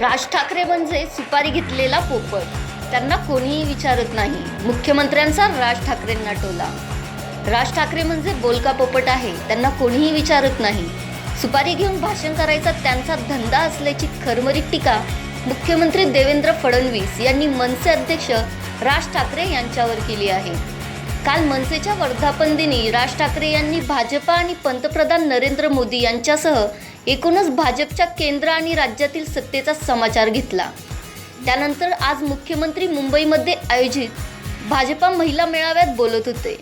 राज ठाकरे म्हणजे सुपारी घेतलेला पोपट. त्यांना कोणीही विचारत नाही. मुख्यमंत्र्यांचा राज ठाकरेंना टोला. राज ठाकरे म्हणजे बोलका पोपट आहे त्यांना कोणीही विचारत नाही. सुपारी घेऊन भाषण करायचा त्यांचा धंदा असल्याची खरमरीत टीका मुख्यमंत्री देवेंद्र फडणवीस यांनी मनसे अध्यक्ष राज ठाकरे यांच्यावर केली आहे. काल मनसेच्या वर्धापन दिनी राज ठाकरे यांनी भाजपा आणि पंतप्रधान नरेंद्र मोदी यांच्यासह एकूणच भाजपच्या केंद्र आणि राज्यातील सत्तेचा समाचार घेतला. त्यानंतर आज मुख्यमंत्री मुंबईमध्ये आयोजित भाजपा महिला मेळाव्यात बोलत होते.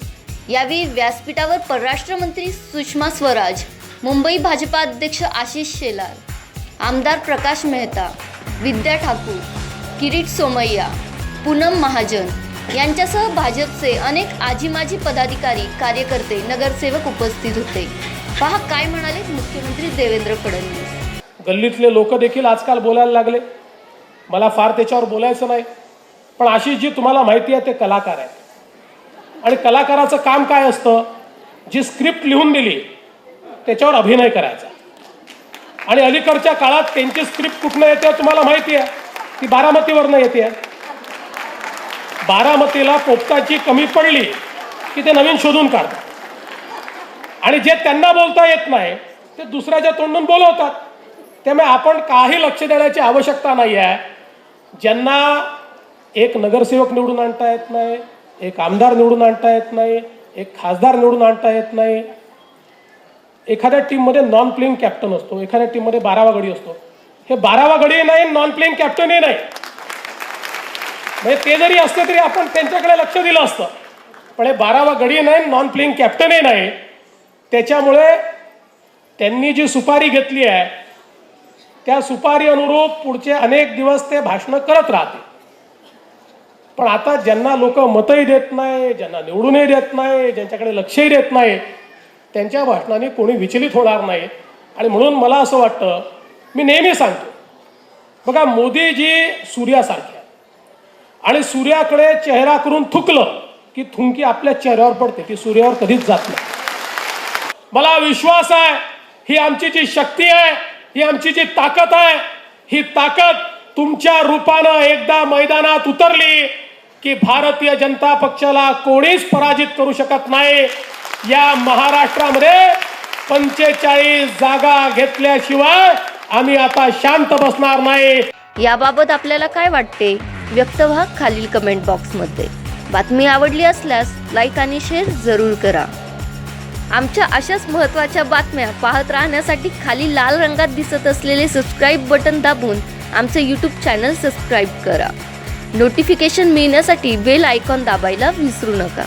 यावेळी व्यासपीठावर परराष्ट्र मंत्री सुषमा स्वराज मुंबई भाजपा अध्यक्ष आशिष शेलार आमदार प्रकाश मेहता विद्या ठाकूर किरीट सोमय्या पूनम महाजन यांच्यासह भाजपचे अनेक आजी माजी पदाधिकारी कार्यकर्ते नगरसेवक उपस्थित होते. पहा काय म्हणाले मुख्यमंत्री देवेंद्र फडणवीस. गल्लीतले लोक देखील आजकाल बोलायला लागले. मला फार त्याच्यावर बोलायचं नाही. पण अशी जी तुम्हाला माहिती आहे ते कलाकार आहेत. आणि कलाकाराचं काम काय असतं? जी स्क्रिप्ट लिहून दिली त्याच्यावर अभिनय करायचा. आणि अलीकडच्या काळात त्यांची स्क्रिप्ट कुठनं येते तुम्हाला माहिती आहे? ती बारामतीवरनं येते बारामतीला पोपटाची कमी पडली की ते नवीन शोधून काढतात. आणि जे त्यांना बोलता येत नाही ते दुसऱ्याच्या तोंडून बोलवतात. त्यामुळे आपण काही लक्ष देण्याची आवश्यकता नाही आहे. ज्यांना एक नगरसेवक निवडून आणता येत नाही एक आमदार निवडून आणता येत नाही एक खासदार निवडून आणता येत नाही. एखाद्या टीममध्ये नॉन प्लेइंग कॅप्टन असतो एखाद्या टीममध्ये बारावा गडी असतो. हे बारावा गडी नाही नॉन प्लेइंग कॅप्टनही नाही. म्हणजे ते जरी असते तरी आपण त्यांच्याकडे लक्ष दिलं असतं. पण हे बारावा गडी नाही नॉन प्लेइंग कॅप्टनही नाही. त्याच्यामुळे त्यांनी जी सुपारी घेतली आहे त्या सुपारी अनुरूप पुढचे अनेक दिवस ते भाषणं करत राहते. पण आता ज्यांना लोक मतही देत नाही ज्यांना निवडूनही देत नाही ज्यांच्याकडे लक्षही देत नाही त्यांच्या भाषणाने कोणी विचलित होणार नाही. आणि म्हणून मला असं वाटतं मी नेहमी सांगतो बघा मोदीजी सूर्यासारखे आणि सूर्याकडे चेहरा करून थुकलं की थुंकी आपल्या चेहऱ्यावर पडते ती सूर्यावर कधीच जात नाही. मला विश्वास आहे ही आमची जी शक्ती आहे ही आमची जी ताकद आहे ही ताकद तुमच्या रूपानं एकदा मैदानात उतरली की भारतीय जनता पक्षाला कोणीच पराजित करू शकत नाही. या महाराष्ट्रामध्ये पंचेचाळीस जागा घेतल्याशिवाय आम्ही आता शांत बसणार नाही. याबाबत आपल्याला काय वाटते? व्यक्त व्हा खालील कमेंट बॉक्समध्ये बातमी आवडली असल्यास लाईक आणि शेअर जरूर करा. आमच्या अशाच महत्त्वाच्या बातम्या पाहत राहण्यासाठी खाली लाल रंगात दिसत असलेले सबस्क्राईब बटन दाबून आमचं यूट्यूब चॅनल सबस्क्राईब करा. नोटिफिकेशन मिळण्यासाठी बेल आयकॉन दाबायला विसरू नका.